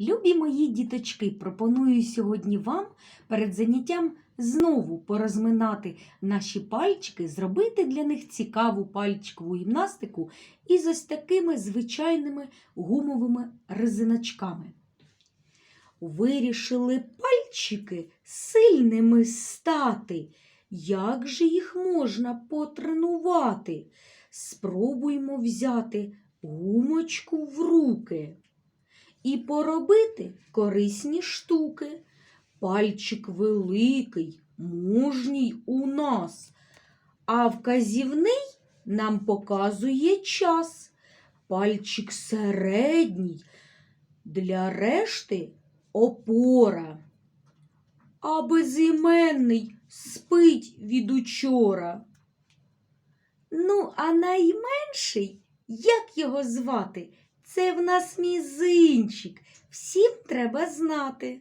Любі мої діточки, пропоную сьогодні вам перед заняттям знову порозминати наші пальчики, зробити для них цікаву пальчикову гімнастику із ось такими звичайними гумовими резиночками. Вирішили пальчики сильними стати. Як же їх можна потренувати? Спробуймо взяти гумочку в руки і поробити корисні штуки. Пальчик великий, мужній у нас, а вказівний нам показує час. Пальчик середній, для решти опора. А безіменний спить від учора. Ну, а найменший, як його звати? Це в нас мізинчик. Всім треба знати.